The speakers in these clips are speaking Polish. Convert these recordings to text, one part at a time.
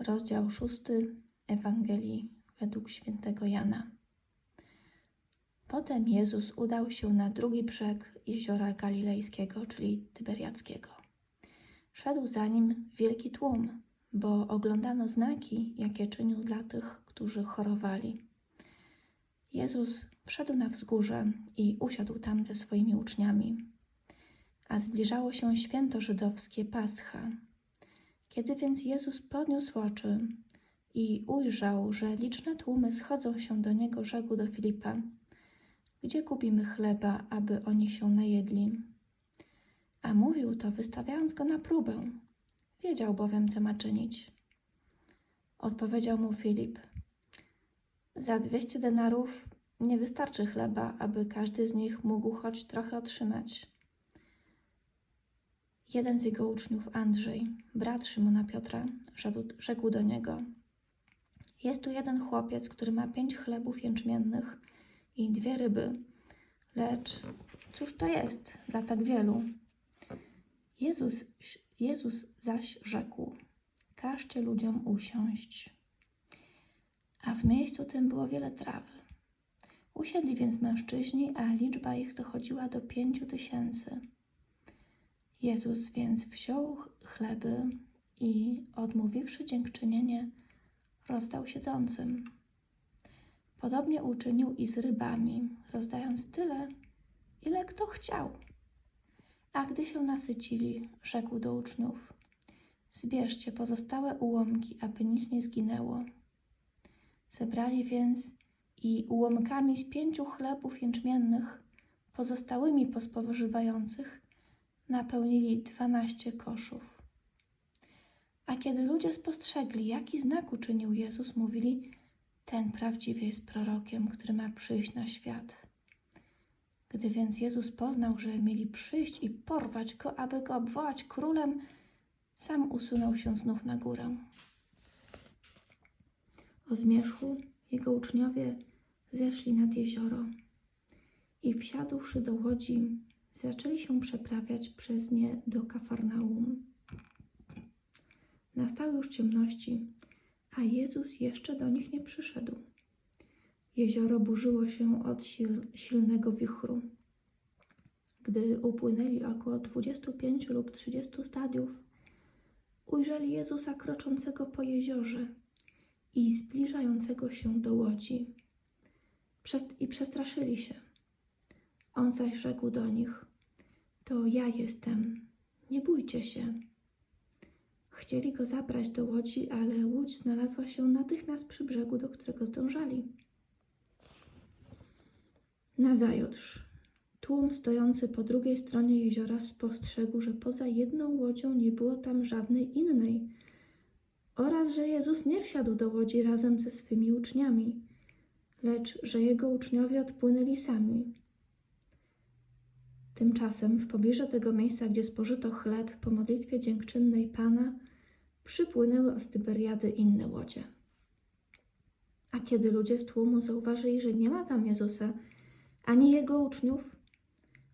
rozdział 6 Ewangelii według świętego Jana. Potem Jezus udał się na drugi brzeg jeziora Galilejskiego, czyli Tyberiackiego. Szedł za nim wielki tłum, bo oglądano znaki, jakie czynił dla tych, którzy chorowali. Jezus wszedł na wzgórze i usiadł tam ze swoimi uczniami. A zbliżało się święto żydowskie Pascha. Kiedy więc Jezus podniósł oczy i ujrzał, że liczne tłumy schodzą się do niego, rzekł do Filipa: Gdzie kupimy chleba, aby oni się najedli? A mówił to, wystawiając go na próbę. Wiedział bowiem, co ma czynić. Odpowiedział mu Filip: Za dwieście denarów nie wystarczy chleba, aby każdy z nich mógł choć trochę otrzymać. Jeden z jego uczniów, Andrzej, brat Szymona Piotra, rzekł, do niego: Jest tu jeden chłopiec, który ma pięć chlebów jęczmiennych i dwie ryby. Lecz cóż to jest dla tak wielu? Jezus, Jezus zaś rzekł: Każcie ludziom usiąść. A w miejscu tym było wiele trawy. Usiedli więc mężczyźni, a liczba ich dochodziła do pięciu tysięcy. Jezus więc wziął chleby i, odmówiwszy dziękczynienie, rozdał siedzącym. Podobnie uczynił i z rybami, rozdając tyle, ile kto chciał. A gdy się nasycili, rzekł do uczniów: Zbierzcie pozostałe ułomki, aby nic nie zginęło. Zebrali więc i ułomkami z pięciu chlebów jęczmiennych, pozostałymi po spożywających, napełnili dwanaście koszów. A kiedy ludzie spostrzegli, jaki znak uczynił Jezus, mówili: Ten prawdziwie jest prorokiem, który ma przyjść na świat. Gdy więc Jezus poznał, że mieli przyjść i porwać go, aby go obwołać królem, sam usunął się znów na górę. O zmierzchu jego uczniowie zeszli nad jezioro i wsiadłszy do łodzi, zaczęli się przeprawiać przez nie do Kafarnaum. Nastały już ciemności, a Jezus jeszcze do nich nie przyszedł. Jezioro burzyło się od sil silnego wichru. Gdy upłynęli około 25 lub 30 stadiów, ujrzeli Jezusa kroczącego po jeziorze i zbliżającego się do łodzi. I przestraszyli się. On zaś rzekł do nich: To ja jestem, nie bójcie się. Chcieli go zabrać do łodzi, ale łódź znalazła się natychmiast przy brzegu, do którego zdążali. Nazajutrz tłum stojący po drugiej stronie jeziora spostrzegł, że poza jedną łodzią nie było tam żadnej innej, oraz że Jezus nie wsiadł do łodzi razem ze swymi uczniami, lecz że jego uczniowie odpłynęli sami. Tymczasem w pobliżu tego miejsca, gdzie spożyto chleb po modlitwie dziękczynnej Pana, przypłynęły od Tyberiady inne łodzie. A kiedy ludzie z tłumu zauważyli, że nie ma tam Jezusa, ani jego uczniów,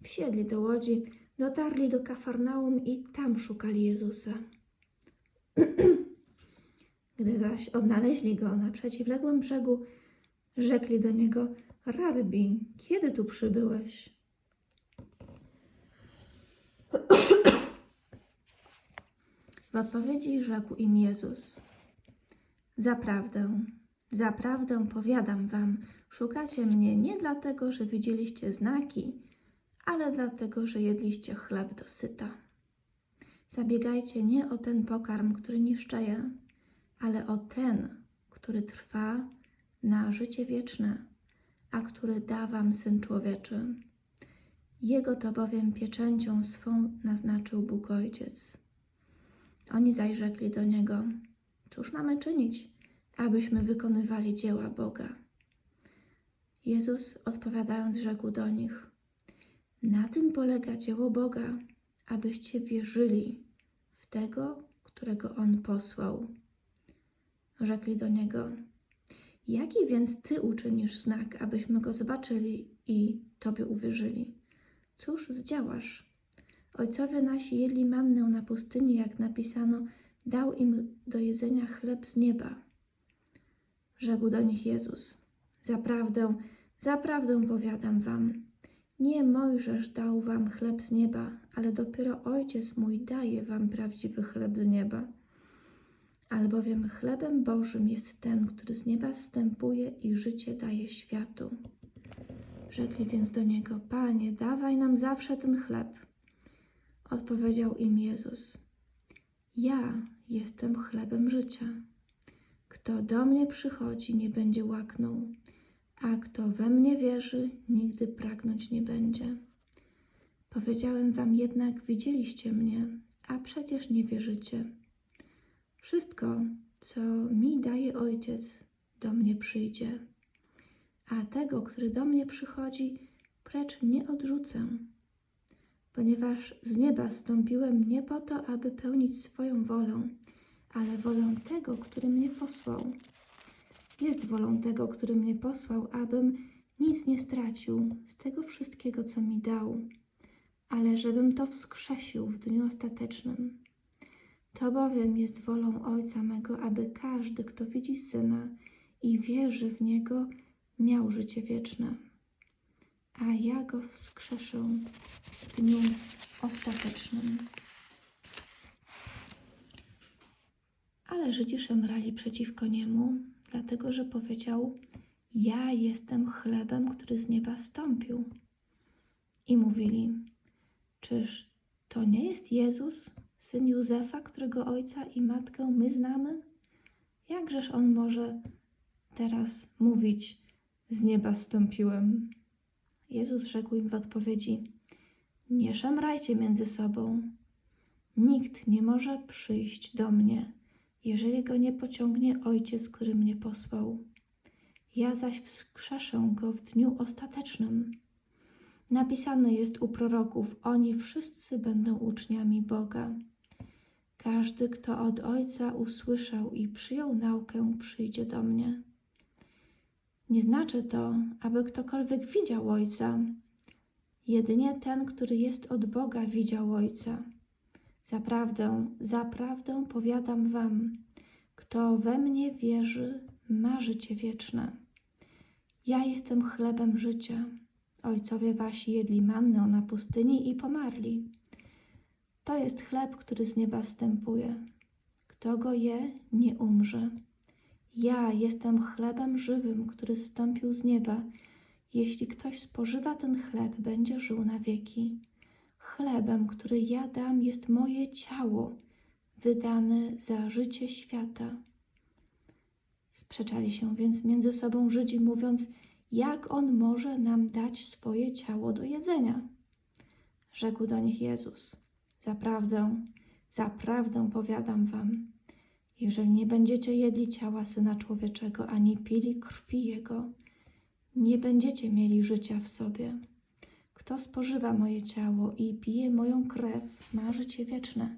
wsiedli do łodzi, dotarli do Kafarnaum i tam szukali Jezusa. Gdy zaś odnaleźli go na przeciwległym brzegu, rzekli do niego: Rabbi, kiedy tu przybyłeś? W odpowiedzi rzekł im Jezus: Zaprawdę, zaprawdę powiadam wam, szukacie mnie nie dlatego, że widzieliście znaki, ale dlatego, że jedliście chleb do syta. Zabiegajcie nie o ten pokarm, który niszczeje, ale o ten, który trwa na życie wieczne, a który da wam Syn Człowieczy. Jego to bowiem pieczęcią swą naznaczył Bóg Ojciec. Oni zaś rzekli do Niego, cóż mamy czynić, abyśmy wykonywali dzieła Boga? Jezus odpowiadając rzekł do nich, na tym polega dzieło Boga, abyście wierzyli w tego, którego On posłał. Rzekli do Niego, jaki więc Ty uczynisz znak, abyśmy Go zobaczyli i Tobie uwierzyli? Cóż zdziałasz? Ojcowie nasi jedli mannę na pustyni, jak napisano, dał im do jedzenia chleb z nieba. Rzekł do nich Jezus: Zaprawdę, zaprawdę powiadam wam, nie Mojżesz dał wam chleb z nieba, ale dopiero Ojciec mój daje wam prawdziwy chleb z nieba. Albowiem chlebem Bożym jest ten, który z nieba zstępuje i życie daje światu. Rzekli więc do niego: Panie, dawaj nam zawsze ten chleb. Odpowiedział im Jezus: Ja jestem chlebem życia. Kto do mnie przychodzi, nie będzie łaknął, a kto we mnie wierzy, nigdy pragnąć nie będzie. Powiedziałem wam jednak, widzieliście mnie, a przecież nie wierzycie. Wszystko, co mi daje Ojciec, do mnie przyjdzie, a tego, który do mnie przychodzi, precz nie odrzucę. Ponieważ z nieba stąpiłem nie po to, aby pełnić swoją wolę, ale wolę tego, który mnie posłał. Jest wolą tego, który mnie posłał, abym nic nie stracił z tego wszystkiego, co mi dał, ale żebym to wskrzesił w dniu ostatecznym. To bowiem jest wolą Ojca mego, aby każdy, kto widzi Syna i wierzy w Niego, miał życie wieczne. A ja go wskrzeszę w dniu ostatecznym. Ale Żydzi szemrali przeciwko niemu, dlatego że powiedział: Ja jestem chlebem, który z nieba stąpił. I mówili: Czyż to nie jest Jezus, syn Józefa, którego ojca i matkę my znamy? Jakżeż on może teraz mówić: Z nieba stąpiłem? Jezus rzekł im w odpowiedzi: Nie szemrajcie między sobą. Nikt nie może przyjść do mnie, jeżeli go nie pociągnie Ojciec, który mnie posłał. Ja zaś wskrzeszę go w dniu ostatecznym. Napisane jest u proroków: Oni wszyscy będą uczniami Boga. Każdy, kto od Ojca usłyszał i przyjął naukę, przyjdzie do mnie. Nie znaczy to, aby ktokolwiek widział Ojca. Jedynie ten, który jest od Boga, widział Ojca. Zaprawdę, zaprawdę powiadam wam, kto we mnie wierzy, ma życie wieczne. Ja jestem chlebem życia. Ojcowie wasi jedli mannę na pustyni i pomarli. To jest chleb, który z nieba stępuje. Kto go je, nie umrze. Ja jestem chlebem żywym, który zstąpił z nieba. Jeśli ktoś spożywa ten chleb, będzie żył na wieki. Chlebem, który ja dam, jest moje ciało, wydane za życie świata. Sprzeczali się więc między sobą Żydzi, mówiąc, jak on może nam dać swoje ciało do jedzenia? Rzekł do nich Jezus: Zaprawdę, zaprawdę powiadam wam, jeżeli nie będziecie jedli ciała syna człowieczego ani pili krwi jego, nie będziecie mieli życia w sobie. Kto spożywa moje ciało i pije moją krew, ma życie wieczne,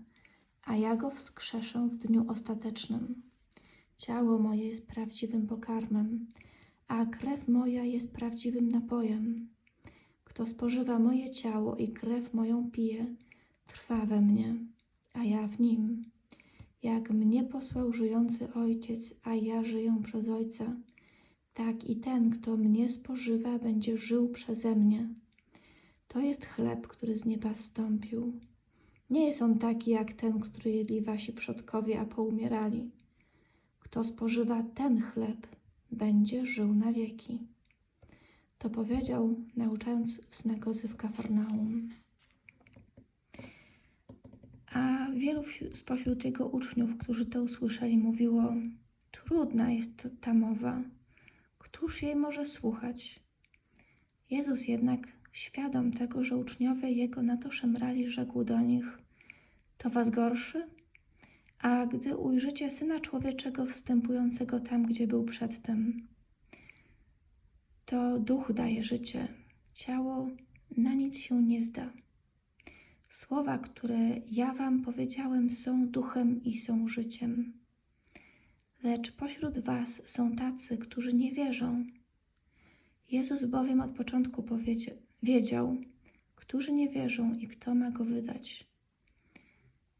a ja go wskrzeszę w dniu ostatecznym. Ciało moje jest prawdziwym pokarmem, a krew moja jest prawdziwym napojem. Kto spożywa moje ciało i krew moją pije, trwa we mnie, a ja w nim. Jak mnie posłał żyjący Ojciec, a ja żyję przez Ojca, tak i ten, kto mnie spożywa, będzie żył przeze mnie. To jest chleb, który z nieba stąpił. Nie jest on taki jak ten, który jedli wasi przodkowie, a poumierali. Kto spożywa ten chleb, będzie żył na wieki. To powiedział, nauczając w synagodze w Kafarnaum. A wielu spośród jego uczniów, którzy to usłyszeli, mówiło: Trudna jest ta mowa, któż jej może słuchać? Jezus jednak, świadom tego, że uczniowie jego na to szemrali, rzekł do nich: To was gorszy? A gdy ujrzycie syna człowieczego wstępującego tam, gdzie był przedtem, to duch daje życie, ciało na nic się nie zda. Słowa, które ja wam powiedziałem, są duchem i są życiem. Lecz pośród was są tacy, którzy nie wierzą. Jezus bowiem od początku wiedział, którzy nie wierzą i kto ma go wydać.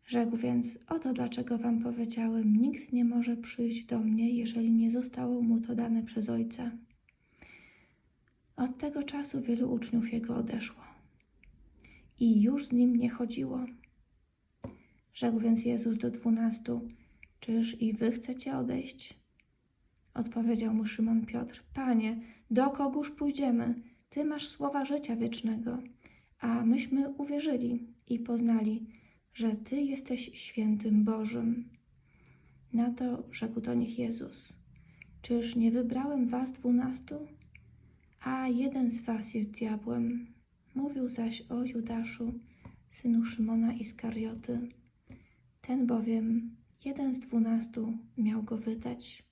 Rzekł więc: Oto dlaczego wam powiedziałem: Nikt nie może przyjść do mnie, jeżeli nie zostało mu to dane przez Ojca. Od tego czasu wielu uczniów jego odeszło i już z nim nie chodziło. Rzekł więc Jezus do dwunastu: Czyż i wy chcecie odejść? Odpowiedział mu Szymon Piotr: Panie, do kogóż pójdziemy? Ty masz słowa życia wiecznego, a myśmy uwierzyli i poznali, że Ty jesteś świętym Bożym. Na to rzekł do nich Jezus: Czyż nie wybrałem was dwunastu? A jeden z was jest diabłem. Mówił zaś o Judaszu, synu Szymona Iskarioty. Ten bowiem, jeden z dwunastu, miał go wydać.